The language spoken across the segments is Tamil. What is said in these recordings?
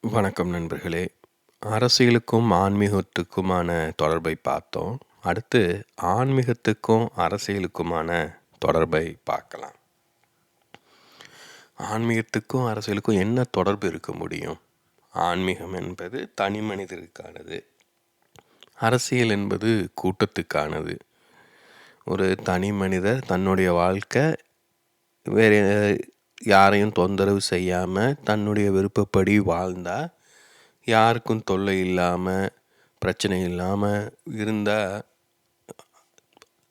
வணக்கம் நண்பர்களே. அரசியலுக்கும் ஆன்மீகத்துக்குமான தொடர்பை பார்த்தோம். அடுத்து ஆன்மீகத்துக்கும் அரசியலுக்குமான தொடர்பை பார்க்கலாம். ஆன்மீகத்துக்கும் அரசியலுக்கும் என்ன தொடர்பு இருக்க முடியும்? ஆன்மீகம் என்பது தனி மனிதருக்கானது. அரசியல் என்பது கூட்டத்துக்கானது. ஒரு தனி மனிதர் தன்னுடைய வாழ்க்கை வேறு யாரையும் தொந்தரவு செய்யாமல் தன்னுடைய விருப்பப்படி வாழ்ந்தால் யாருக்கும் தொல்லை இல்லாமல் பிரச்சனை இல்லாமல் இருந்தால்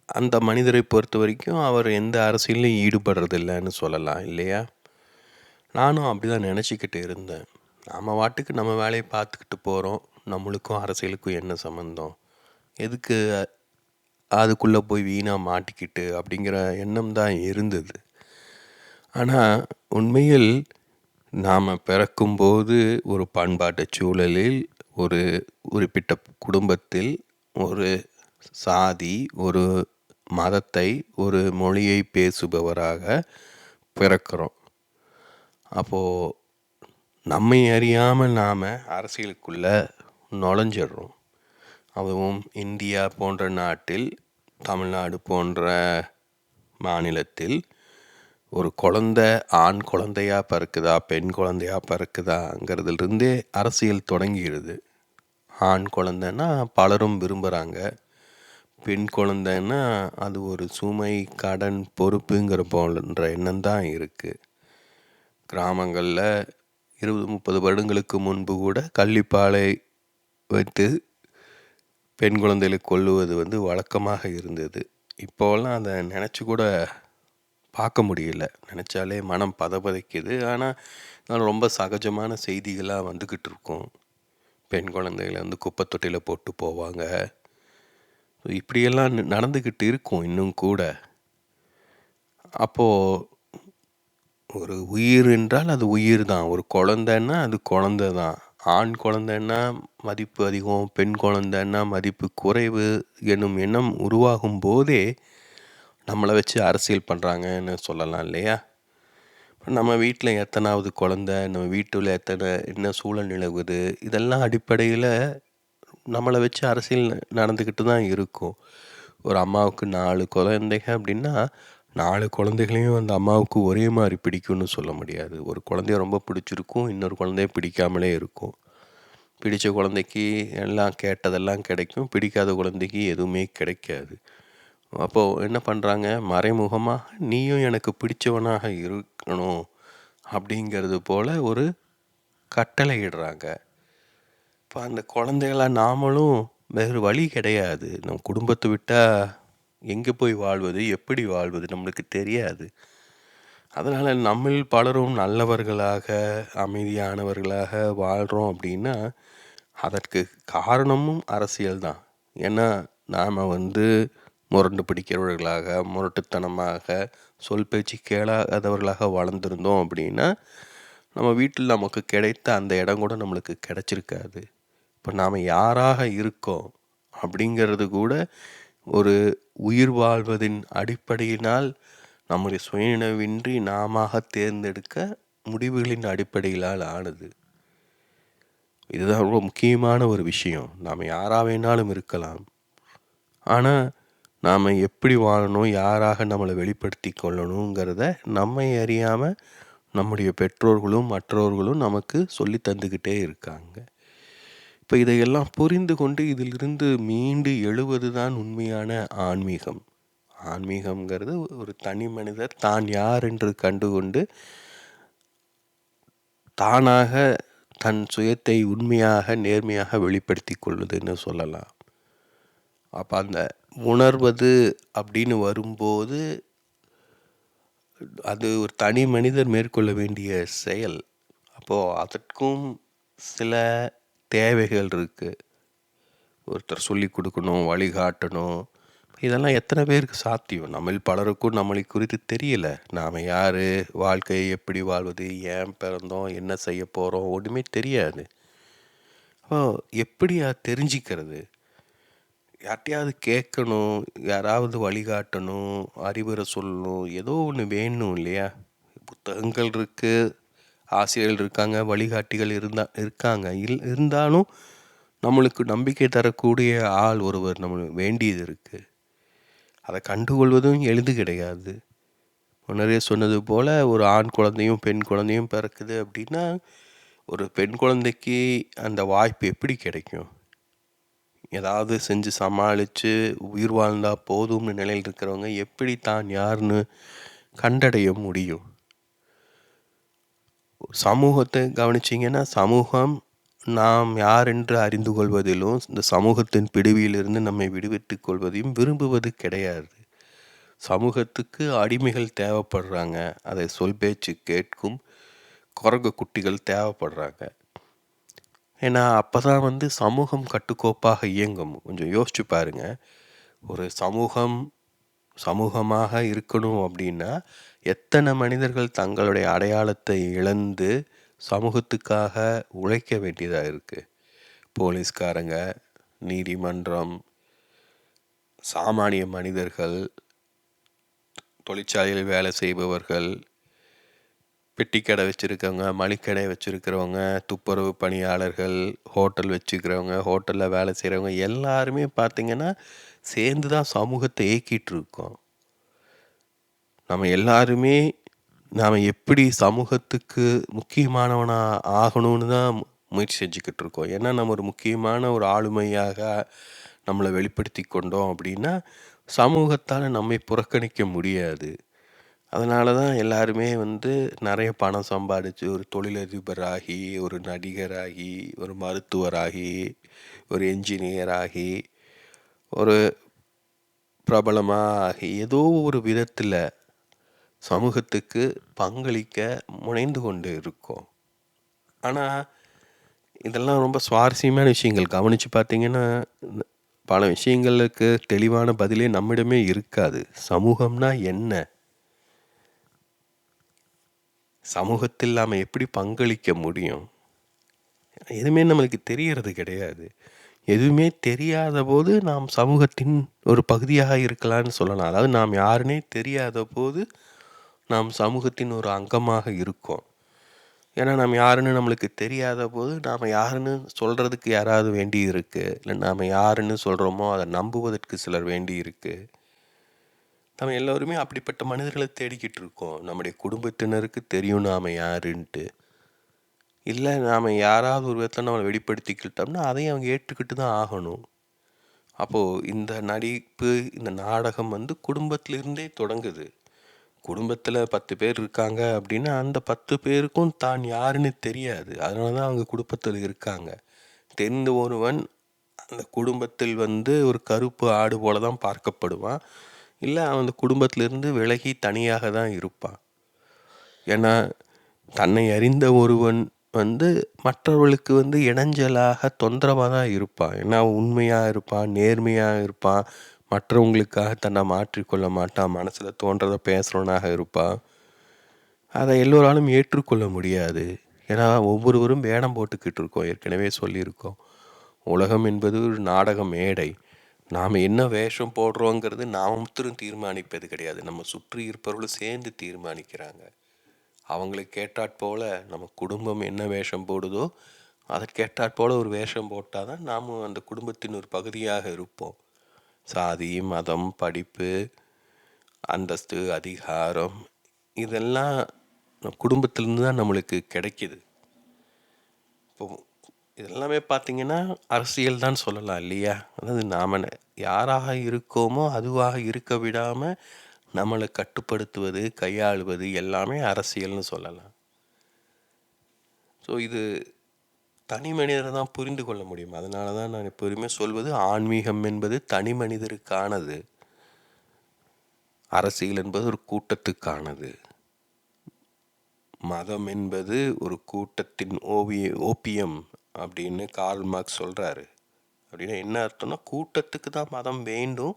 அந்த மனிதரை பொறுத்த வரைக்கும் அவர் எந்த அரசியலையும் ஈடுபடுறதில்லைன்னு சொல்லலாம் இல்லையா? நானும் அப்படி தான் நினச்சிக்கிட்டு இருந்தேன். நம்ம வாட்டுக்கு நம்ம வேலையை பார்த்துக்கிட்டு போகிறோம் நம்மளுக்கும் அரசியலுக்கும் என்ன சம்மந்தம் எதுக்கு அதுக்குள்ளே போய் வீணாக மாட்டிக்கிட்டு அப்படிங்கிற எண்ணம் தான் இருந்தது. ஆனால் உண்மையில் நாம் பிறக்கும்போது ஒரு பண்பாட்டு சூழலில் ஒரு குறிப்பிட்ட குடும்பத்தில் ஒரு சாதி ஒரு மதத்தை ஒரு மொழியை பேசுபவராக பிறக்கிறோம். அப்போது நம்மை அறியாமல் நாம் அரசியலுக்குள்ளே நுழைஞ்சிடுறோம். அதுவும் இந்தியா போன்ற நாட்டில் தமிழ்நாடு போன்ற மாநிலத்தில் ஒரு குழந்த ஆண் குழந்தையா பிறக்குதா பெண் குழந்தையா பிறக்குதாங்கிறதுலேருந்தே அரசியல் தொடங்கிடுது. ஆண் குழந்தைன்னா பலரும் விரும்புகிறாங்க பெண் குழந்தைன்னா அது ஒரு சுமை கடன் பொறுப்புங்கிற போன்ற எண்ணம் தான் இருக்குது கிராமங்களில் இருபது முப்பது வருடங்களுக்கு முன்பு கூட கள்ளிப்பாலை வைத்து பெண் குழந்தைகளை கொள்ளுவது வந்து வழக்கமாக இருந்தது. இப்போலாம் அதை நினச்சி கூட பார்க்க முடியல. நினச்சாலே மனம் பதபதைக்குது. ஆனால் ரொம்ப சகஜமான செய்திகளாக வந்துக்கிட்டு இருக்கும். பெண் குழந்தைகளை வந்து குப்பை தொட்டியில் போட்டு போவாங்க. இப்படியெல்லாம் நடந்துக்கிட்டு இருக்கும் இன்னும் கூட. அப்போது ஒரு உயிர் என்றால் அது உயிர் தான். ஒரு குழந்தைன்னா அது குழந்தை தான். ஆண் குழந்தைன்னா மதிப்பு அதிகம் பெண் குழந்தைன்னா மதிப்பு குறைவு எனும் எண்ணம் உருவாகும் போதே நம்மளை வச்சு அரசியல் பண்ணுறாங்கன்னு சொல்லலாம் இல்லையா? இப்போ நம்ம வீட்டில் எத்தனாவது குழந்த நம்ம வீட்டில் எத்தனை என்ன சூழல் நிலவுது இதெல்லாம் அடிப்படையில் நம்மளை வச்சு அரசியல் நடந்துக்கிட்டு தான் இருக்கும். ஒரு அம்மாவுக்கு நாலு குழந்தைங்க அப்படின்னா நாலு குழந்தைகளையும் அந்த அம்மாவுக்கு ஒரே மாதிரி பிடிக்கும்னு சொல்ல முடியாது. ஒரு குழந்தைய ரொம்ப பிடிச்சிருக்கும் இன்னொரு குழந்தைய பிடிக்காமலே இருக்கும். பிடித்த குழந்தைக்கு எல்லாம் கேட்டதெல்லாம் கிடைக்கும் பிடிக்காத குழந்தைக்கு எதுவுமே கிடைக்காது. அப்போது என்ன பண்ணுறாங்க மறைமுகமாக நீயும் எனக்கு பிடிச்சவனாக இருக்கணும் அப்படிங்கிறது போல் ஒரு கட்டளை இடுறாங்க இப்போ அந்த குழந்தைகள நாமளும் வேறு வழி கிடையாது. நம் குடும்பத்தை விட்டால் எங்கே போய் வாழ்வது? எப்படி வாழ்வது? நம்மளுக்கு தெரியாது. அதனால் நம்மில் பலரும் நல்லவர்களாக அமைதியானவர்களாக வாழ்கிறோம் அப்படின்னா அதற்கு காரணமும் அரசியல் தான் ஏன்னா நாம் வந்து முரண்டு பிடிக்கிறவர்களாக முரட்டுத்தனமாக சொல் பேச்சு கேளாதவர்களாக வளர்ந்துருந்தோம் அப்படின்னா நம்ம வீட்டில் நமக்கு கிடைத்த அந்த இடம் கூட நம்மளுக்கு கிடைச்சிருக்காது. இப்போ நாம் யாராக இருக்கோம் அப்படிங்கிறது கூட ஒரு உயிர் வாழ்வதின் அடிப்படையினால் நம்முடைய சுயநினைவின்றி நாம தேர்ந்தெடுக்க முடிவுகளின் அடிப்படையிலால் ஆனது. இதுதான் ரொம்ப முக்கியமான ஒரு விஷயம். நாம் யாராக வேணாலும் இருக்கலாம். ஆனால் நாம் எப்படி வாழணும் யாராக நம்மளை வெளிப்படுத்தி கொள்ளணுங்கிறத நம்மை அறியாமல் நம்முடைய பெற்றோர்களும் மற்றவர்களும் நமக்கு சொல்லி தந்துக்கிட்டே இருக்காங்க. இப்போ இதையெல்லாம் புரிந்து கொண்டு இதிலிருந்து மீண்டு எழுவது தான் உண்மையான ஆன்மீகம். ஆன்மீகம்ங்கிறது ஒரு தனி மனிதர் தான் யார் என்று கண்டுகொண்டு தானாக தன் சுயத்தை உண்மையாக நேர்மையாக வெளிப்படுத்தி கொள்வதுன்னு சொல்லலாம். அப்போ அந்த உணர்வது அப்படின்னு வரும்போது அது ஒரு தனி மனிதர் மேற்கொள்ள வேண்டிய செயல். அப்போது அதற்கும் சில தேவைகள் இருக்குது ஒருத்தர் சொல்லி கொடுக்கணும் வழிகாட்டணும் இதெல்லாம் எத்தனை பேருக்கு சாத்தியம்? நம்மில் பலருக்கும் நம்மளை குறித்து தெரியல. நாம் யார்? வாழ்க்கையை எப்படி வாழ்வது? ஏன் பிறந்தோம்? என்ன செய்ய போகிறோம் ஒன்றுமே தெரியாது. அப்போ எப்படியா தெரிஞ்சிக்கிறது? யார்ட்டையாவது கேட்கணும் யாராவது வழிகாட்டணும் அறிவுரை சொல்லணும் ஏதோ ஒன்று வேணும் இல்லையா? புத்தகங்கள் இருக்குது ஆசிரியர்கள் இருக்காங்க வழிகாட்டிகள் இருந்தா இருக்காங்க. இல் இருந்தாலும் நம்மளுக்கு நம்பிக்கை தரக்கூடிய ஆள் ஒருவர் நம்மளுக்கு வேண்டியது இருக்குது அதை கண்டுகொள்வதும் எளிது கிடையாது. முன்னரே சொன்னது போல் ஒரு ஆண் குழந்தையும் பெண் குழந்தையும் பிறக்குது அப்படின்னா ஒரு பெண் குழந்தைக்கு அந்த வாய்ப்பு எப்படி கிடைக்கும்? ஏதாவது செஞ்சு சமாளித்து உயிர் வாழ்ந்தால் போதும்னு நிலையில் இருக்கிறவங்க எப்படி தான் யாருன்னு கண்டடைய முடியும். சமூகத்தை கவனிச்சிங்கன்னா சமூகம் நாம் யார் என்று அறிந்து கொள்வதிலும் இந்த சமூகத்தின் பிடிவியிலிருந்து நம்மை விடுவித்துக் கொள்வதையும் விரும்புவது கிடையாது. சமூகத்துக்கு அடிமைகள் தேவைப்படுறாங்க. அதை சொல் பேச்சு கேட்கும் குரங்கு குட்டிகள் தேவைப்படுறாங்க. ஏன்னா அப்போ தான் வந்து சமூகம் கட்டுக்கோப்பாக இயங்கும். கொஞ்சம் யோசிச்சு பாருங்க. ஒரு சமூகம் சமூகமாக இருக்கணும் அப்படின்னா எத்தனை மனிதர்கள் தங்களுடைய அடையாளத்தை இழந்து சமூகத்துக்காக உழைக்க வேண்டியதாக இருக்குது போலீஸ்காரங்க நீதிமன்றம் சாமானிய மனிதர்கள் தொழிற்சாலையில் வேலை செய்பவர்கள் பெட்டிக்கடை வச்சுருக்கவங்க மளிக்கடை வச்சுருக்கிறவங்க துப்புரவு பணியாளர்கள் ஹோட்டல் வச்சுக்கிறவங்க ஹோட்டலில் வேலை செய்கிறவங்க எல்லாருமே பார்த்திங்கன்னா சேர்ந்து தான் சமூகத்தை இயக்கிட்டுருக்கோம் நம்ம எல்லாருமே நாம் எப்படி சமூகத்துக்கு முக்கியமானவனாக ஆகணும்னு தான் முயற்சி செஞ்சுக்கிட்டு இருக்கோம். ஏன்னா நம்ம ஒரு முக்கியமான ஒரு ஆளுமையாக நம்மளை வெளிப்படுத்தி கொண்டோம் அப்படின்னா சமூகத்தால் நம்மை புறக்கணிக்க முடியாது. அதனால தான் எல்லாருமே வந்து நிறைய பணம் சம்பாதிச்சு ஒரு தொழிலதிபராகி ஒரு நடிகராகி ஒரு மருத்துவராகி ஒரு என்ஜினியர் ஆகி ஒரு பிரபலமாக ஆகி ஏதோ ஒரு விதத்தில் சமூகத்துக்கு பங்களிக்க முனைந்து கொண்டு இருக்கோம். ஆனால் இதெல்லாம் ரொம்ப சுவாரஸ்யமான விஷயங்கள். கவனித்து பார்த்தீங்கன்னா பல விஷயங்களுக்கு தெளிவான பதிலே நம்மிடமே இருக்காது. சமூகம்னா என்ன? சமூகத்தில் நாம் எப்படி பங்களிக்க முடியும்? எதுவுமே நம்மளுக்கு தெரியறது கிடையாது. எதுவுமே தெரியாத போது நாம் சமூகத்தின் ஒரு பகுதியாக இருக்கலாம்னு சொல்லலாம். அதாவது நாம் யாருன்னே தெரியாத போது நாம் சமூகத்தின் ஒரு அங்கமாக இருக்கோம். ஏன்னா நாம் யாருன்னு நம்மளுக்கு தெரியாத போது நாம் யாருன்னு சொல்கிறதுக்கு யாராவது வேண்டி இருக்குது இல்லை நாம் யாருன்னு சொல்கிறோமோ அதை நம்புவதற்கு சிலர் வேண்டி இருக்குது நம்ம எல்லோருமே அப்படிப்பட்ட மனிதர்களை தேடிக்கிட்டு இருக்கோம். நம்முடைய குடும்பத்தினருக்கு தெரியும் நாம் யாருன்ட்டு. இல்லை நாம் யாராவது ஒரு விதத்தில் நம்மளை வெளிப்படுத்திக்கிட்டோம்னா அதையும் அவங்க ஏற்றுக்கிட்டு தான் ஆகணும். அப்போது இந்த நடிப்பு இந்த நாடகம் வந்து குடும்பத்திலிருந்தே தொடங்குது. குடும்பத்தில் பத்து பேர் இருக்காங்க அப்படின்னா அந்த பத்து பேருக்கும் தான் யாருன்னு தெரியாது. அதனால தான் அவங்க குடும்பத்தில் இருக்காங்க. தெரிந்த ஒருவன் அந்த குடும்பத்தில் வந்து ஒரு கருப்பு ஆடு போல தான் பார்க்கப்படுவான். இல்லை அவன் அந்த குடும்பத்திலிருந்து விலகி தனியாக தான் இருப்பான். ஏன்னா தன்னை அறிந்த ஒருவன் வந்து மற்றவர்களுக்கு வந்து இணைஞ்சலாக தொந்தரவாக தான் இருப்பான். ஏன்னா உண்மையாக இருப்பான் நேர்மையாக இருப்பான். மற்றவங்களுக்காக தன்னை மாற்றிக்கொள்ள மாட்டான். மனசில் தோன்றதை பேசுகிறவனாக இருப்பான். அதை எல்லோராலும் ஏற்றுக்கொள்ள முடியாது. ஏன்னா ஒவ்வொருவரும் வேடம் போட்டுக்கிட்டு இருக்கோம். ஏற்கனவே சொல்லியிருக்கோம். உலகம் என்பது ஒரு நாடக மேடை. நாம் என்ன வேஷம் போடுறோங்கிறது நாம் தீர்மானிப்பது கிடையாது. நம்ம சுற்றி இருப்பவர்களும் சேர்ந்து தீர்மானிக்கிறாங்க. அவங்களுக்கு கேட்டாற் போல் நம்ம குடும்பம் என்ன வேஷம் போடுதோ அதை கேட்டாற் போல் ஒரு வேஷம் போட்டால் தான் நாம் அந்த குடும்பத்தின் ஒரு பகுதியாக இருப்போம். சாதி மதம் படிப்பு அந்தஸ்து அதிகாரம் இதெல்லாம் குடும்பத்திலேருந்து தான் நம்மளுக்கு கிடைக்கிது. இப்போ இதெல்லாமே பார்த்திங்கன்னா அரசியல் தான் சொல்லலாம் இல்லையா? அதாவது நாம் யாராக இருக்கோமோ அதுவாக இருக்க விடாமல் நம்மளை கட்டுப்படுத்துவது கையாளுவது எல்லாமே அரசியல்னு சொல்லலாம். ஸோ இது தனி மனிதரை தான் புரிந்து கொள்ள முடியும். அதனால தான் நான் எப்போதுமே சொல்வது ஆன்மீகம் என்பது தனி மனிதருக்கானது. அரசியல் என்பது ஒரு கூட்டத்துக்கானது. மதம் என்பது ஒரு கூட்டத்தின் ஓவிய ஓப்பியம் அப்படின்னு கார்ல் மார்க்ஸ் சொல்கிறாரு அப்படின்னா என்ன அர்த்தம்னா கூட்டத்துக்கு தான் மதம் வேண்டும்.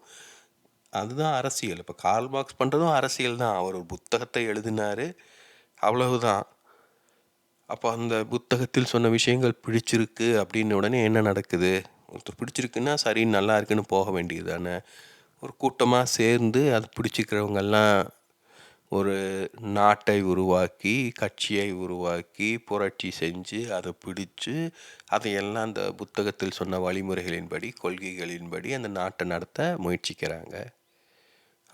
அதுதான் அரசியல். இப்போ கார்ல் மார்க்ஸ் பண்ணுறதும் அரசியல் தான். அவர் ஒரு புத்தகத்தை எழுதினார். அவ்வளவுதான். அப்போ அந்த புத்தகத்தில் சொன்ன விஷயங்கள் பிடிச்சிருக்கு அப்படின்னு உடனே என்ன நடக்குது? ஒருத்தர் பிடிச்சிருக்குன்னா சரி நல்லா இருக்குன்னு போக வேண்டியது தானே. ஒரு கூட்டமாக சேர்ந்து அது பிடிச்சிக்கிறவங்கெல்லாம் ஒரு நாட்டை உருவாக்கி கட்சியை உருவாக்கி புரட்சி செஞ்சு அதை பிடிச்சு அதையெல்லாம் அந்த புத்தகத்தில் சொன்ன வழிமுறைகளின்படி கொள்கைகளின்படி அந்த நாட்டை நடத்த முயற்சிக்கிறாங்க.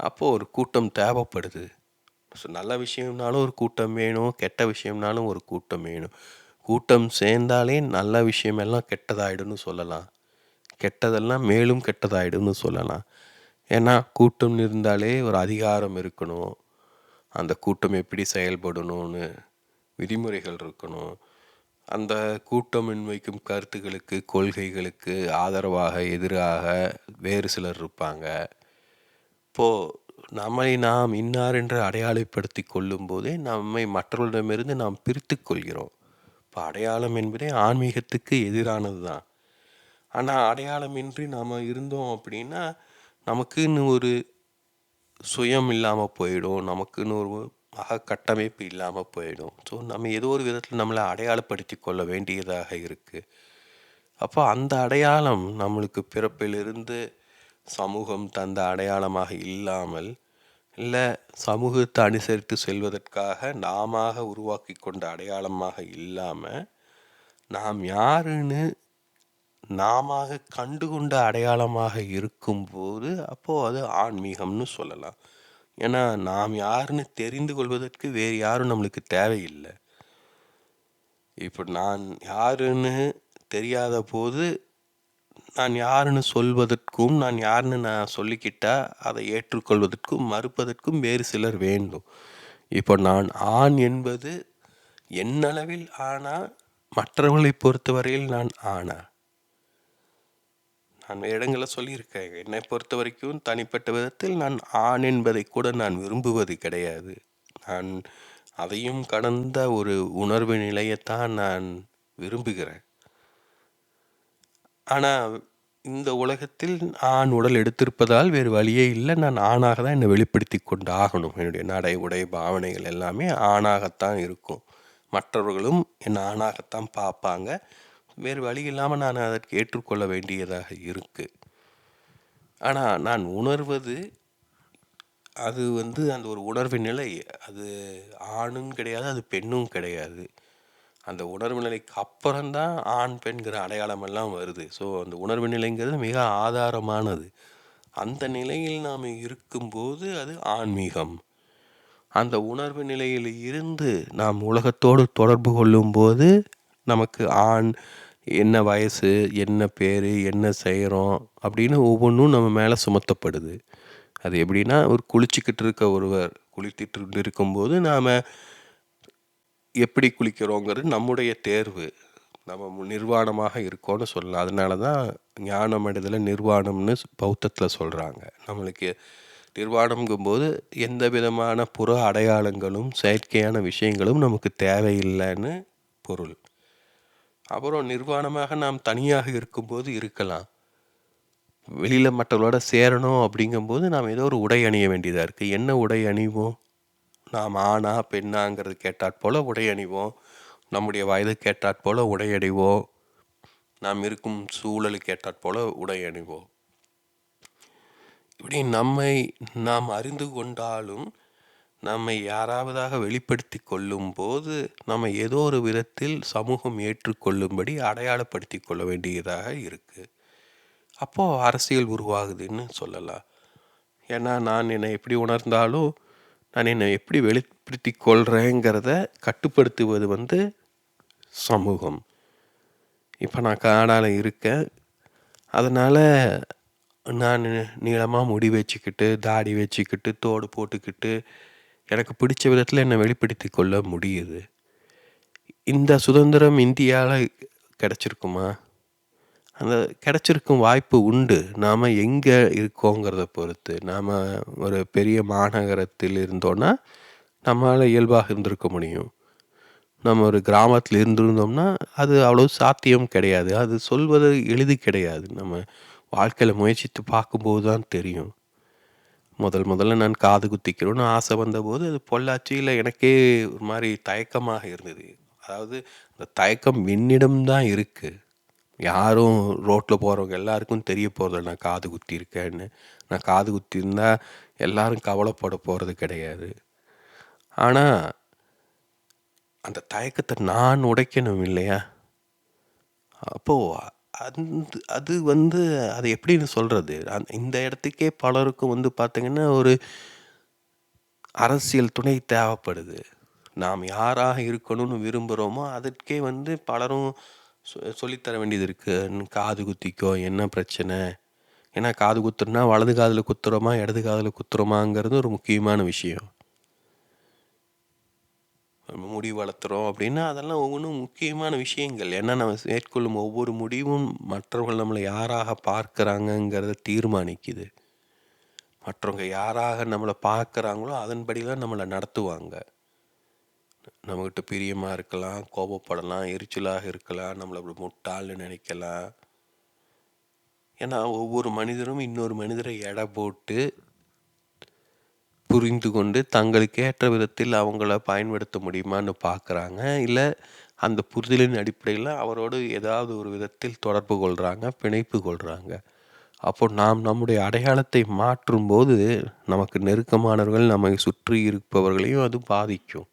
அப்போது ஒரு கூட்டம் தேவைப்படுது. ஸோ நல்ல விஷயம்னாலும் ஒரு கூட்டம் வேணும் கெட்ட விஷயம்னாலும் ஒரு கூட்டம் வேணும். கூட்டம் சேர்ந்தாலே நல்ல விஷயமெல்லாம் கெட்டதாயிடும்னு சொல்லலாம். கெட்டதெல்லாம் மேலும் கெட்டதாயிடும்னு சொல்லலாம். ஏன்னா கூட்டம் இருந்தாலே ஒரு அதிகாரம் இருக்கணும். அந்த கூட்டம் எப்படி செயல்படணும்னு விதிமுறைகள் இருக்கணும். அந்த கூட்டம் முன்வைக்கும் கருத்துக்களுக்கு கொள்கைகளுக்கு ஆதரவாக எதிராக வேறு சிலர் இருப்பாங்க. இப்போது நம்மை நாம் இன்னார் என்று அடையாளப்படுத்தி கொள்ளும்போதே நம்மை மற்றவர்களிடமிருந்து நாம் பிரித்து கொள்கிறோம். இப்போ அடையாளம் என்பதே ஆன்மீகத்துக்கு எதிரானது தான் ஆனால் அடையாளமின்றி நாம் இருந்தோம் அப்படின்னா நமக்குன்னு ஒரு சுயம் இல்லாமல் போயிடும். நமக்குன்னு ஒரு மக கட்டமைப்பு இல்லாமல் போயிடும். ஸோ நம்ம ஏதோ ஒரு விதத்தில் நம்மளை அடையாளப்படுத்தி கொள்ள வேண்டியதாக இருக்குது அப்போ அந்த அடையாளம் நம்மளுக்கு பிறப்பிலிருந்து சமூகம் தந்த அடையாளமாக இல்லாமல் இல்லை சமூகத்தை அனுசரித்து செல்வதற்காக நாம உருவாக்கி கொண்ட அடையாளமாக இல்லாமல் நாம் யாருன்னு நாம கண்டுகொண்ட அடையாளமாக இருக்கும்போது அப்போது அது ஆன்மீகம்னு சொல்லலாம். ஏன்னா நாம் யாருன்னு தெரிந்து கொள்வதற்கு வேறு யாரும் நம்மளுக்கு தேவையில்லை. இப்போ நான் யாருன்னு தெரியாத போது நான் யாருன்னு சொல்வதற்கும் நான் யாருன்னு நான் சொல்லிக்கிட்டா அதை ஏற்றுக்கொள்வதற்கும் மறுப்பதற்கும் வேறு சிலர் வேண்டும். இப்போ நான் ஆண் என்பது என்னளவில் ஆனால் மற்றவர்களை பொறுத்தவரையில் நான் ஆனா. நான் இடங்களில் சொல்லியிருக்கேன். என்னை பொறுத்த வரைக்கும் தனிப்பட்ட விதத்தில் நான் ஆண் என்பதை கூட நான் விரும்புவது கிடையாது. நான் அதையும் கடந்த ஒரு உணர்வு நிலையத்தான் நான் விரும்புகிறேன். ஆனால் இந்த உலகத்தில் ஆண் உடல் எடுத்திருப்பதால் வேறு வழியே இல்லை. நான் ஆணாக தான் என்னை வெளிப்படுத்தி கொண்டு ஆகணும் என்னுடைய நடை உடை பாவனைகள் எல்லாமே ஆணாகத்தான் இருக்கும். மற்றவர்களும் என்னை ஆணாகத்தான் பார்ப்பாங்க. வேறு வழி இல்லாமல் நான் அதற்கு ஏற்றுக்கொள்ள வேண்டியதாக இருக்குது ஆனால் நான் உணர்வது அது வந்து அந்த ஒரு உணர்வு நிலை. அது ஆணும் கிடையாது அது பெண்ணும் கிடையாது. அந்த உணர்வு நிலைக்கு அப்புறம்தான் ஆண் பெண்கிற அடையாளமெல்லாம் வருது. ஸோ அந்த உணர்வு நிலைங்கிறது மிக ஆதாரமானது. அந்த நிலையில் நாம் இருக்கும்போது அது ஆன்மீகம். அந்த உணர்வு நிலையில் இருந்து நாம் உலகத்தோடு தொடர்பு கொள்ளும்போது நமக்கு ஆண் என்ன வயசு என்ன பேர் என்ன செய்கிறோம் அப்படின்னு ஒவ்வொன்றும் நம்ம மேலே சுமத்தப்படுது. அது எப்படின்னா ஒரு குளிச்சுக்கிட்டு இருக்க ஒருவர் குளித்துட்டு இருக்கும்போது நாம் எப்படி குளிக்கிறோங்கிறது நம்முடைய தேர்வு. நம்ம நிர்வாணமாக இருக்கோன்னு சொல்லலாம். அதனால தான் ஞானம் அடைதல நிர்வாணம்னு பௌத்தத்தில் சொல்கிறாங்க நம்மளுக்கு நிர்வாணம்ங்கும்போது எந்த விதமான புற அடையாளங்களும் செயற்கையான விஷயங்களும் நமக்கு தேவையில்லைன்னு பொருள். அப்புறம் நிர்வாணமாக நாம் தனியாக இருக்கும்போது இருக்கலாம். வெளியில் மற்றவர்களோட சேரணும் அப்படிங்கும்போது நாம் ஏதோ ஒரு உடை அணிய வேண்டியதாக இருக்குது என்ன உடை அணிவோம்? நாம் ஆணா பெண்ணாங்கிறது கேட்டாற் போல் உடை அணிவோம். நம்முடைய வயது கேட்டாற் போல் உடை அணிவோம். நாம் இருக்கும் சூழலுக்கு கேட்டாற் போல் உடை அணிவோம். இப்படி நம்மை நாம் அறிந்து கொண்டாலும் நம்மை யாராவதாக வெளிப்படுத்தி கொள்ளும்போது நம்ம ஏதோ ஒரு விதத்தில் சமூகம் ஏற்றுக்கொள்ளும்படி அடையாளப்படுத்தி கொள்ள வேண்டியதாக இருக்குது அப்போது அரசியல் உருவாகுதுன்னு சொல்லலாம். ஏன்னா நான் என்னை எப்படி உணர்ந்தாலும் நான் என்னை எப்படி வெளிப்படுத்தி கொள்கிறேங்கிறத கட்டுப்படுத்துவது வந்து சமூகம். இப்போ நான் காடால் இருக்கேன். அதனால் நான் நீளமாக முடி வச்சுக்கிட்டு தாடி வச்சுக்கிட்டு தோடு போட்டுக்கிட்டு எனக்கு பிடிச்ச விதத்தில் என்னை வெளிப்படுத்தி கொள்ள முடியுது. இந்த சுதந்திரம் இந்தியாவில் கிடச்சிருக்குமா? அந்த கிடச்சிருக்கும் வாய்ப்பு உண்டு. நாம் எங்கே இருக்கோங்கிறத பொறுத்து. நாம் ஒரு பெரிய மாநகரத்தில் இருந்தோன்னா நம்மளால் இயல்பாக இருந்திருக்க முடியும். நம்ம ஒரு கிராமத்தில் இருந்திருந்தோம்னா அது அவ்வளோ சாத்தியம் கிடையாது. அது சொல்வது எளிது கிடையாது. நம்ம வாழ்க்கையில் முயற்சித்து பார்க்கும்போது தான் தெரியும். முதல் முதல்ல நான் காது குத்திக்கணும்னு ஆசை வந்தபோது அது பொள்ளாச்சியில் எனக்கே ஒரு மாதிரி தயக்கமாக இருந்தது. அதாவது அந்த தயக்கம் என்னிடம்தான் இருக்குது யாரும் ரோட்டில் போகிறவங்க எல்லாருக்கும் தெரிய போகிறதில்ல நான் காது குத்திருக்கேன்னு நான் காது குத்திருந்தால் எல்லாரும் கவலைப்பட போகிறது கிடையாது. ஆனால் அந்த தயக்கத்தை நான் உடைக்கணும் இல்லையா? அப்போது அந்த அது வந்து அது எப்படின்னு சொல்கிறது அந் இந்த இடத்துக்கே பலருக்கும் வந்து பார்த்திங்கன்னா ஒரு அரசியல் துணை தேவைப்படுது. நாம் யாராக இருக்கணும்னு விரும்புகிறோமோ அதற்கே வந்து பலரும் சொல்லித்தர வேண்டியது இருக்குது காது குத்திக்கோ என்ன பிரச்சனை? ஏன்னா காது குத்துறனா வலது காதில் குத்துறோமா இடது காதில் குத்துறோமாங்கிறது ஒரு முக்கியமான விஷயம். முடி வளர்த்துறோம் அப்படின்னா அதெல்லாம் ஒவ்வொன்றும் முக்கியமான விஷயங்கள். ஏன்னா நம்ம மேற்கொள்ளும் ஒவ்வொரு முடிவும் மற்றவர்கள் நம்மளை யாராக பார்க்குறாங்கங்கிறத தீர்மானிக்குது. மற்றவங்க யாராக நம்மளை பார்க்குறாங்களோ அதன்படி தான் நம்மளை நடத்துவாங்க. நம்மக்கிட்ட பிரியமாக இருக்கலாம் கோபப்படலாம் எரிச்சலாக இருக்கலாம் நம்மளை அப்படி முட்டாள்னு நினைக்கலாம். ஏன்னா ஒவ்வொரு மனிதரும் இன்னொரு மனிதரை எடை போட்டு புரிந்து கொண்டு தங்களுக்கு ஏற்ற விதத்தில் அவங்கள பயன்படுத்த முடியுமான்னு பார்க்குறாங்க இல்லை அந்த புரிதலின் அடிப்படையில் அவரோடு ஏதாவது ஒரு விதத்தில் தொடர்பு கொள்கிறாங்க பிணைப்பு கொள்கிறாங்க அப்போ நாம் நம்முடைய அடையாளத்தை மாற்றும்போது நமக்கு நெருக்கமானவர்கள் நம்மை சுற்றி இருப்பவர்களையும் அது பாதிக்கும்.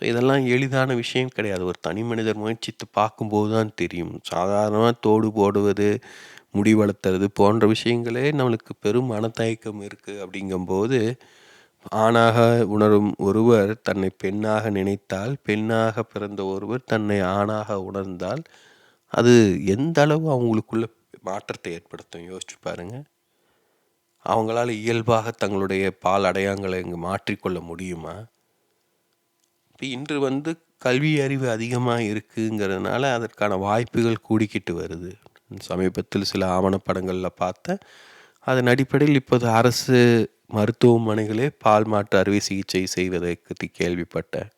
இதெல்லாம் எளிதான விஷயம் கிடையாது. ஒரு தனி மனிதர் முயற்சித்து பார்க்கும்போது தான் தெரியும். சாதாரணமாக தோடு போடுவது முடி வளர்த்துறது போன்ற விஷயங்களே நம்மளுக்கு பெரும் மனத்தயக்கம் இருக்குது அப்படிங்கும்போது ஆணாக உணரும் ஒருவர் தன்னை பெண்ணாக நினைத்தால் பெண்ணாக பிறந்த ஒருவர் தன்னை ஆணாக உணர்ந்தால் அது எந்த அளவு அவங்களுக்குள்ள மாற்றத்தை ஏற்படுத்தும்? யோசிச்சு பாருங்க. அவங்களால இயல்பாக தங்களுடைய பால் அடையாங்களை இங்கே மாற்றிக்கொள்ள முடியுமா? இப்போ இன்று வந்து கல்வி அறிவு அதிகமாக இருக்குங்கிறதுனால அதற்கான வாய்ப்புகள் கூடிக்கிட்டு வருது. சமீபத்தில் சில ஆவணப்படங்களில் பார்த்தேன். அதன் அடிப்படையில் இப்போது அரசு மருத்துவமனைகளே பால் மாற்று அறுவை சிகிச்சை செய்வதை பற்றி கேள்விப்பட்டேன்.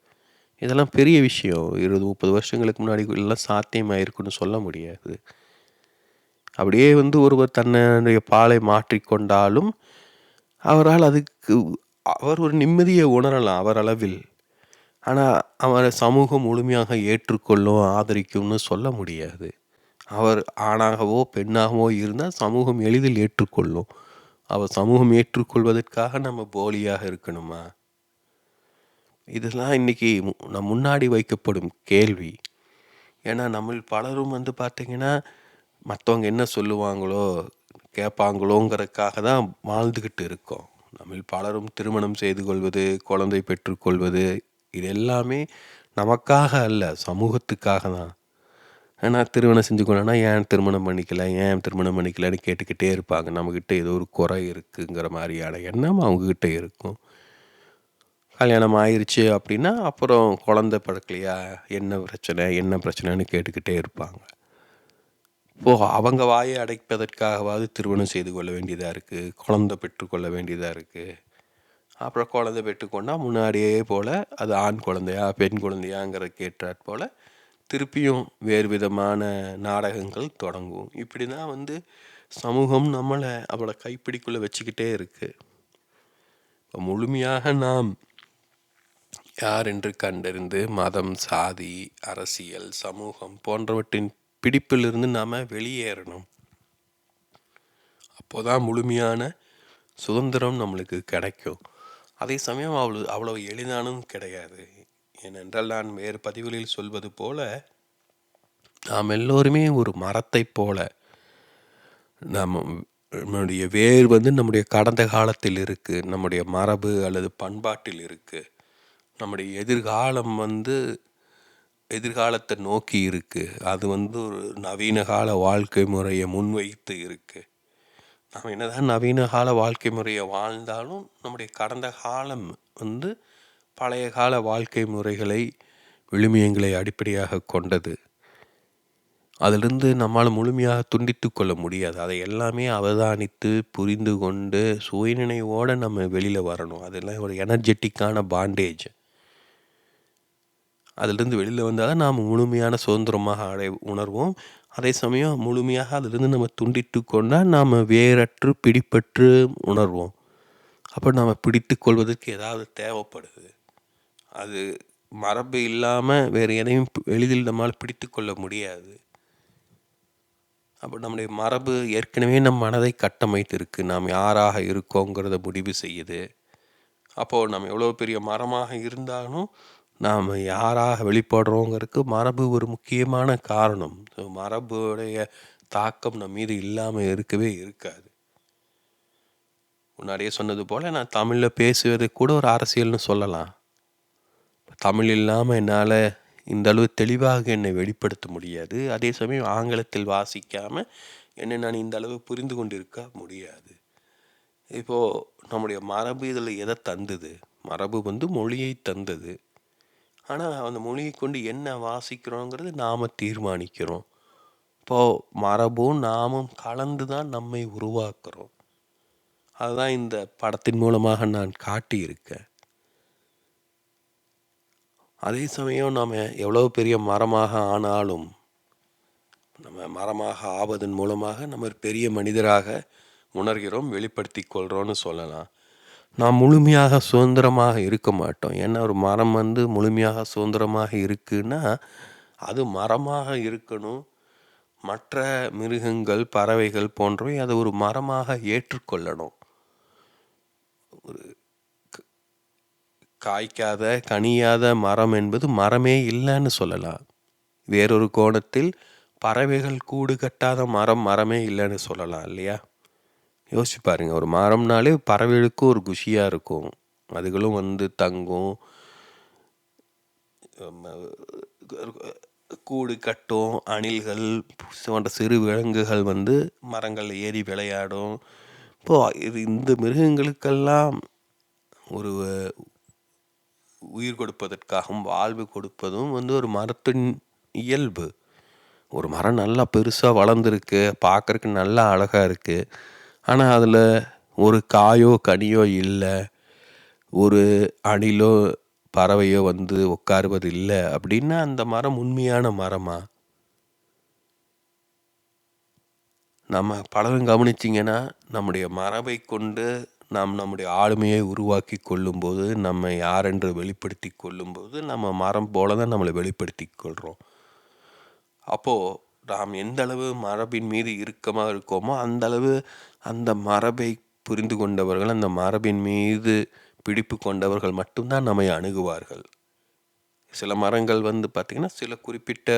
இதெல்லாம் பெரிய விஷயம். இருபது முப்பது வருஷங்களுக்கு முன்னாடி எல்லாம் சாத்தியமாயிருக்குன்னு சொல்ல முடியாது. அப்படியே வந்து ஒருவர் தன்னுடைய பாலை மாற்றிக்கொண்டாலும் அவரால் அதுக்கு அவர் ஒரு நிம்மதியை உணரலாம் அவர் அளவில். ஆனால் அவரை சமூகம் முழுமையாக ஏற்றுக்கொள்ளும் ஆதரிக்கும்னு சொல்ல முடியாது. அவர் ஆணாகவோ பெண்ணாகவோ இருந்தால் சமூகம் எளிதில் ஏற்றுக்கொள்ளும். அவர் சமூகம் ஏற்றுக்கொள்வதற்காக நம்ம போலியாக இருக்கணுமா? இதெல்லாம் இன்றைக்கி நம் முன்னாடி வைக்கப்படும் கேள்வி. ஏன்னா நம்ம பலரும் வந்து பார்த்திங்கன்னா மற்றவங்க என்ன சொல்லுவாங்களோ கேட்பாங்களோங்கிறதுக்காக தான் வாழ்ந்துக்கிட்டு இருக்கோம். நம்ம பலரும் திருமணம் செய்து கொள்வது குழந்தை பெற்றுக்கொள்வது இது எல்லாமே நமக்காக அல்ல சமூகத்துக்காக தான். ஏன்னா திருமணம் செஞ்சுக்கணுன்னா ஏன் திருமணம் பண்ணிக்கல ஏன் திருமணம் பண்ணிக்கலன்னு கேட்டுக்கிட்டே இருப்பாங்க. நம்மக்கிட்ட ஏதோ ஒரு குறை இருக்குங்கிற மாதிரியான எண்ணம் அவங்கக்கிட்ட இருக்கும். கல்யாணம் ஆயிடுச்சு அப்படின்னா அப்புறம் குழந்த பழக்கலையா என்ன பிரச்சனை? என்ன பிரச்சனைன்னு கேட்டுக்கிட்டே இருப்பாங்க. இப்போ அவங்க வாயை அடைப்பதற்காகவாவது திருமணம் செய்து கொள்ள வேண்டியதாக இருக்குது குழந்த பெற்றுக்கொள்ள வேண்டியதாக இருக்குது அப்புறம் குழந்தை பெற்றுக்கொண்டால் முன்னாடியே போல் அது ஆண் குழந்தையா பெண் குழந்தையாங்கிற கேட்டாற் போல் திருப்பியும் வேறு விதமான நாடகங்கள் தொடங்கும். இப்படி தான் வந்து சமூகம் நம்மளை அவளை கைப்பிடிக்குள்ளே வச்சுக்கிட்டே இருக்குது இப்போ முழுமையாக நாம் யார் என்று கண்டறிந்து மதம் சாதி அரசியல் சமூகம் போன்றவற்றின் பிடிப்பிலிருந்து நாம் வெளியேறணும். அப்போதான் முழுமையான சுதந்திரம் நம்மளுக்கு கிடைக்கும். அதே சமயம் அவ்வளோ அவ்வளோ எளிதானும் கிடையாது. ஏனென்றால் நான் வேறு பதிவுகளில் சொல்வது போல நாம் எல்லோருமே ஒரு மரத்தை போல நம்ம நம்முடைய வேர் வந்து நம்முடைய கடந்த காலத்தில் இருக்குது நம்முடைய மரபு அல்லது பண்பாட்டில் இருக்குது நம்முடைய எதிர்காலம் வந்து எதிர்காலத்தை நோக்கி இருக்குது அது வந்து ஒரு நவீன கால வாழ்க்கை முறையை முன்வைத்து இருக்குது நாம் என்னதான் நவீன கால வாழ்க்கை முறையை வாழ்ந்தாலும் நம்முடைய கடந்த காலம் வந்து பழைய கால வாழ்க்கை முறைகளை விழுமியங்களை அடிப்படையாக கொண்டது. அதிலிருந்து நம்மால் முழுமையாக துண்டித்து கொள்ள முடியாது. அதை எல்லாமே அவதானித்து புரிந்து கொண்டு சுயநினைவோடு நம்ம வெளியில் வரணும். அதெல்லாம் ஒரு எனர்ஜெட்டிக்கான பாண்டேஜ் அதிலிருந்து வெளியில் வந்தால் தான் நாம் முழுமையான சுதந்திரமாக அடை உணர்வோம். அதே சமயம் முழுமையாக அதிலிருந்து நம்ம துண்டித்து கொண்டால் நாம் வேறற்று பிடிப்பற்று உணர்வோம். அப்போ நாம் பிடித்து கொள்வதற்கு ஏதாவது தேவைப்படுது. அது மரபு இல்லாமல் வேறு எதையும் எளிதில் நம்மால் பிடித்து கொள்ள முடியாது. அப்போ நம்முடைய மரபு ஏற்கனவே நம் மனதை கட்டமைத்திருக்கு. நாம் யாராக இருக்கோங்கிறத முடிவு செய்யுது. அப்போது நம்ம எவ்வளோ பெரிய மரமாக இருந்தாலும் நாம் யாராக வெளிப்படுறோங்கிறதுக்கு மரபு ஒரு முக்கியமான காரணம். ஸோ மரபுடைய தாக்கம் நம் மீது இல்லாமல் இருக்கவே இருக்காது. முன்னாடியே சொன்னது போல் நான் தமிழில் பேசுவது கூட ஒரு அரசியல்னு சொல்லலாம். தமிழ் இல்லாமல் என்னால் இந்த அளவு தெளிவாக என்னை வெளிப்படுத்த முடியாது. அதே சமயம் ஆங்கிலத்தில் வாசிக்காமல் என்னை நான் இந்த அளவு புரிந்து கொண்டிருக்க முடியாது. இப்போது நம்முடைய மரபு இதில் எதை தந்தது? மரபு வந்து மொழியை தந்தது. ஆனால் அந்த மொழியை கொண்டு என்ன வாசிக்கிறோங்கிறது நாம் தீர்மானிக்கிறோம். இப்போது மரபும் நாமும் கலந்து தான் நம்மை உருவாக்குறோம். அதுதான் இந்த படத்தின் மூலமாக நான் காட்டியிருக்கேன். அதே சமயம் நாம் எவ்வளோ பெரிய மரமாக ஆனாலும் நம்ம மரமாக ஆவதன் மூலமாக நம்ம பெரிய மனிதராக உணர்கிறோம் வெளிப்படுத்தி கொள்கிறோன்னு சொல்லலாம். நாம் முழுமையாக சுதந்திரமாக இருக்க மாட்டோம். ஏன்னா ஒரு மரம் வந்து முழுமையாக சுதந்திரமாக இருக்குன்னா அது மரமாக இருக்கணும். மற்ற மிருகங்கள் பறவைகள் போன்றவை அதை ஒரு மரமாக ஏற்றுக்கொள்ளணும். ஒரு காய்க்காத கனியாத மரம் என்பது மரமே இல்லைன்னு சொல்லலாம். வேறொரு கோணத்தில் பறவைகள் கூடு கட்டாத மரம் மரமே இல்லைன்னு சொல்லலாம் இல்லையா? யோசிச்சு பாருங்கள் ஒரு மரம்னாலே பறவைகளுக்கும் ஒரு குஷியாக இருக்கும். அதுகளும் வந்து தங்கும். கூடு கட்டும் அணில்கள் போன்ற சிறு விலங்குகள் வந்து மரங்களில் ஏறி விளையாடும். இப்போது இது இந்த மிருகங்களுக்கெல்லாம் ஒரு உயிர் கொடுப்பதற்காகவும் வாழ்வு கொடுப்பதும் வந்து ஒரு மரத்தின் இயல்பு. ஒரு மரம் நல்லா பெருசாக வளர்ந்துருக்கு பார்க்குறக்கு நல்லா அழகாக இருக்குது ஆனால் அதில் ஒரு காயோ கனியோ இல்லை. ஒரு அணிலோ பறவையோ வந்து உட்காருவது இல்லை அப்படின்னா அந்த மரம் உண்மையான மரமா? நம்ம பலரும் கவனிச்சிங்கன்னா நம்முடைய மரபை கொண்டு நாம் நம்முடைய ஆளுமையை உருவாக்கி கொள்ளும்போது நம்ம யாரென்று வெளிப்படுத்தி கொள்ளும்போது நம்ம மரம் போல தான் நம்மளை வெளிப்படுத்தி கொள்கிறோம் அப்போது நாம் எந்த அளவு மரபின் மீது இறுக்கமாக இருக்கோமோ அந்த அளவு அந்த மரபை புரிந்து கொண்டவர்கள் அந்த மரபின் மீது பிடிப்பு கொண்டவர்கள் மட்டும்தான் நம்மை அணுகுவார்கள். சில மரங்கள் வந்து பார்த்திங்கன்னா சில குறிப்பிட்ட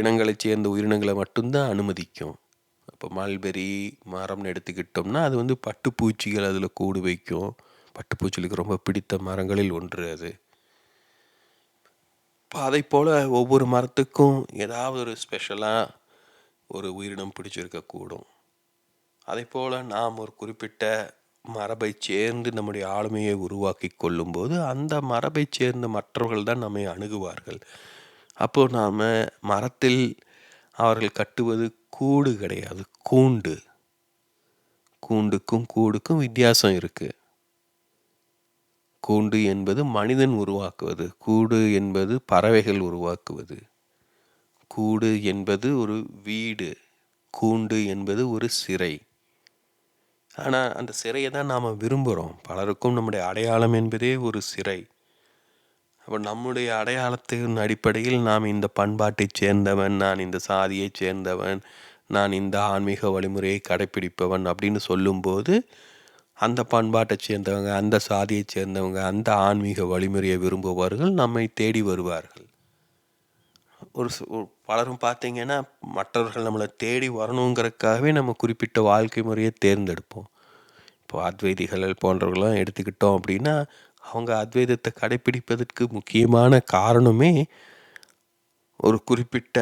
இனங்களைச் சேர்ந்த உயிரினங்களை மட்டும்தான் அனுமதிக்கும். இப்போ மல்பெரி மரம்னு எடுத்துக்கிட்டோம்னா அது வந்து பட்டுப்பூச்சிகள் அதில் கூடு வைக்கும். பட்டுப்பூச்சிகளுக்கு ரொம்ப பிடித்த மரங்களில் ஒன்று அது. இப்போ அதை போல் ஒவ்வொரு மரத்துக்கும் ஏதாவது ஒரு ஸ்பெஷலாக ஒரு உயிரினம் பிடிச்சிருக்கக்கூடும் அதே போல் நாம் ஒரு குறிப்பிட்ட மரபை சேர்ந்து நம்முடைய ஆளுமையை உருவாக்கி கொள்ளும்போது அந்த மரபை சேர்ந்த மற்றவர்கள் தான் நம்மை அணுகுவார்கள். அப்போது நாம் மரத்தில் அவர்கள் கட்டுவது கூடு கிடையாது கூண்டு. கூண்டுக்கும் கூடுக்கும் வித்தியாசம் இருக்குது கூண்டு என்பது மனிதன் உருவாக்குவது கூடு என்பது பறவைகள் உருவாக்குவது. கூடு என்பது ஒரு வீடு கூண்டு என்பது ஒரு சிறை. ஆனால் அந்த சிறையை தான் நாம் விரும்புகிறோம் பலருக்கும் நம்முடைய அடையாளம் என்பதே ஒரு சிறை. அப்போ நம்முடைய அடையாளத்தின் அடிப்படையில் நாம் இந்த பண்பாட்டைச் சேர்ந்தவன் நான் இந்த சாதியைச் சேர்ந்தவன் நான் இந்த ஆன்மீக வழிமுறையை கடைப்பிடிப்பவன் அப்படின்னு சொல்லும்போது அந்த பண்பாட்டைச் சேர்ந்தவங்க அந்த சாதியைச் சேர்ந்தவங்க அந்த ஆன்மீக வழிமுறையை விரும்புபவர்கள் நம்மை தேடி வருவார்கள். ஒரு பலரும் பார்த்தீங்கன்னா மற்றவர்கள் நம்மளை தேடி வரணுங்கிறதுக்காகவே நம்ம குறிப்பிட்ட வாழ்க்கை முறையை தேர்ந்தெடுப்போம். இப்போ அத்வைதிகள் போன்றவர்களும் எடுத்துக்கிட்டோம் அப்படின்னா அவங்க அத்வைதத்தை கடைப்பிடிப்பதற்கு முக்கியமான காரணமே ஒரு குறிப்பிட்ட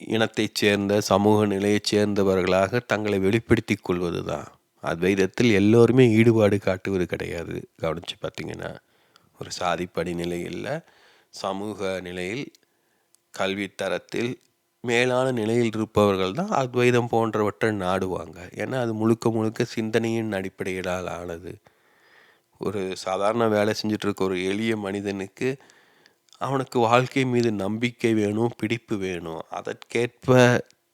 இனத்தைச் சேர்ந்த சமூக நிலையைச் சேர்ந்தவர்களாக தங்களை வெளிப்படுத்தி கொள்வது தான் அத்வைதத்தில் எல்லோருமே ஈடுபாடு காட்டுவது கிடையாது. கவனித்து பார்த்திங்கன்னா ஒரு சாதிப்படி நிலையில் சமூக நிலையில் கல்வி தரத்தில் மேலான நிலையில் இருப்பவர்கள் தான் அத்வைதம் போன்றவற்றை நாடுவாங்க. ஏன்னா அது முழுக்க முழுக்க சிந்தனையின் அடிப்படையிலால் ஆனது. ஒரு சாதாரண வேலை செஞ்சிட்ருக்க ஒரு எளிய மனிதனுக்கு அவனுக்கு வாழ்க்கை மீது நம்பிக்கை வேணும் பிடிப்பு வேணும். அதற்கேற்ப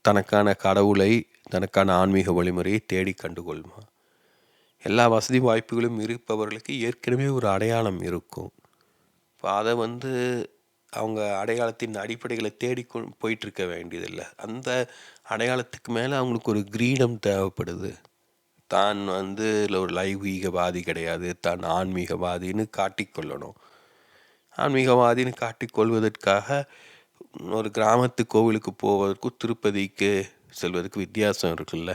தனக்கான கடவுளை தனக்கான ஆன்மீக வழிமுறையை தேடி கண்டுகொள்வான் எல்லா வசதி வாய்ப்புகளும் இருப்பவர்களுக்கு ஏற்கனவே ஒரு அடையாளம் இருக்கும். இப்போ அதை வந்து அவங்க அடையாளத்தின் அடிப்படைகளை தேடி போயிட்டுருக்க வேண்டியதில்லை. அந்த அடையாளத்துக்கு மேலே அவங்களுக்கு ஒரு கிரீடம் தேவைப்படுது. தான் வந்து ஒரு லைவீகவாதி கிடையாது தான் ஆன்மீகவாதின்னு காட்டிக்கொள்ளணும் ஆன்மீகவாதின்னு காட்டிக்கொள்வதற்காக ஒரு கிராமத்து கோவிலுக்கு போவதற்கும் திருப்பதிக்கு செல்வதற்கு வித்தியாசம் இருக்குல்ல.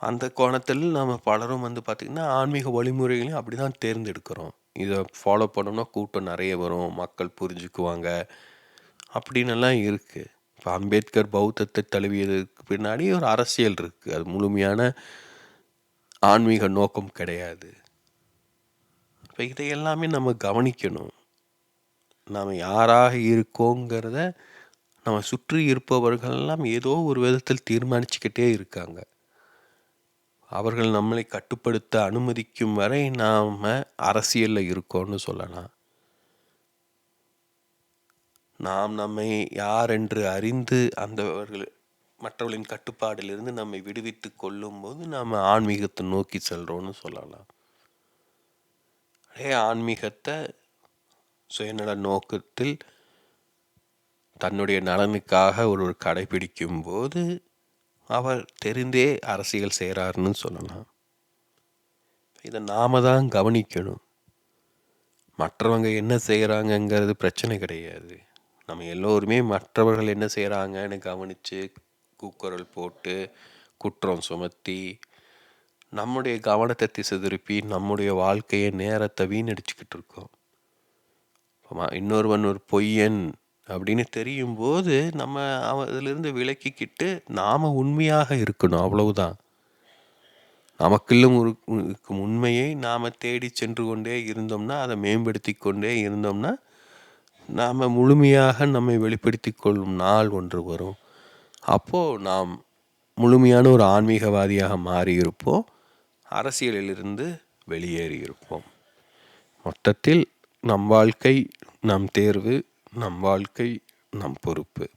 அந்த கோணத்தில் நம்ம பலரும் வந்து பார்த்திங்கன்னா ஆன்மீக வழிமுறைகளையும் அப்படி தான் தேர்ந்தெடுக்கிறோம். இதை ஃபாலோ பண்ணோம்னா கூட்டம் நிறைய வரும் மக்கள் புரிஞ்சுக்குவாங்க. அப்படின்னெல்லாம் இருக்குது இப்போ அம்பேத்கர் பௌத்தத்தை தழுவியதுக்கு பின்னாடி ஒரு அரசியல் இருக்குது அது முழுமையான ஆன்மீக நோக்கம் கிடையாது. இப்போ இதை எல்லாமே நம்ம கவனிக்கணும். நாம் யாராக இருக்கோங்கிறத நம்ம சுற்றி இருப்பவர்கள்லாம் ஏதோ ஒரு விதத்தில் தீர்மானிச்சுக்கிட்டே இருக்காங்க. அவர்கள் நம்மளை கட்டுப்படுத்த அனுமதிக்கும் வரை நாம் அரசியலில் இருக்கோன்னு சொல்லலாம். நாம் நம்மை யார் என்று அறிந்து அந்தவர்கள் மற்றவர்களின் கட்டுப்பாடிலிருந்து நம்மை விடுவித்து கொள்ளும்போது நாம் ஆன்மீகத்தை நோக்கி செல்கிறோன்னு சொல்லலாம். அதே ஆன்மீகத்தை சுயநல நோக்கத்தில் தன்னுடைய நலனுக்காக ஒருவர் கடைபிடிக்கும் போது அவர் தெரிந்தே அரசியல் செய்கிறாருன்னு சொல்லலாம். இதை நாம தான் கவனிக்கணும். மற்றவங்க என்ன செய்கிறாங்கங்கிறது பிரச்சனை கிடையாது. நம்ம எல்லோருமே மற்றவர்கள் என்ன செய்கிறாங்கன்னு கவனித்து கூக்குரல் போட்டு குற்றம் சுமத்தி நம்முடைய கவனத்தை திசை திருப்பி நம்முடைய வாழ்க்கையை நேரத்தை வீணடிச்சுக்கிட்டு இருக்கோம். இன்னொருவன் ஒரு பொய்யன் அப்படின்னு தெரியும் போது நம்ம அதிலிருந்து விலக்கிக்கிட்டு நாம் உண்மையாக இருக்கணும் அவ்வளவுதான். நமக்குள்ளும் ஒரு உண்மையை நாம் தேடி சென்று கொண்டே இருந்தோம்னா அதை மேம்படுத்தி கொண்டே இருந்தோம்னா நாம் முழுமையாக நம்மை வெளிப்படுத்தி கொள்ளும் நாள் ஒன்று வரும். அப்போது நாம் முழுமையான ஒரு ஆன்மீகவாதியாக மாறியிருப்போம் அரசியலிலிருந்து வெளியேறியிருப்போம். மொத்தத்தில் நம் வாழ்க்கை நம் தேர்வு நம் வாழ்க்கை நம் பொறுப்பு.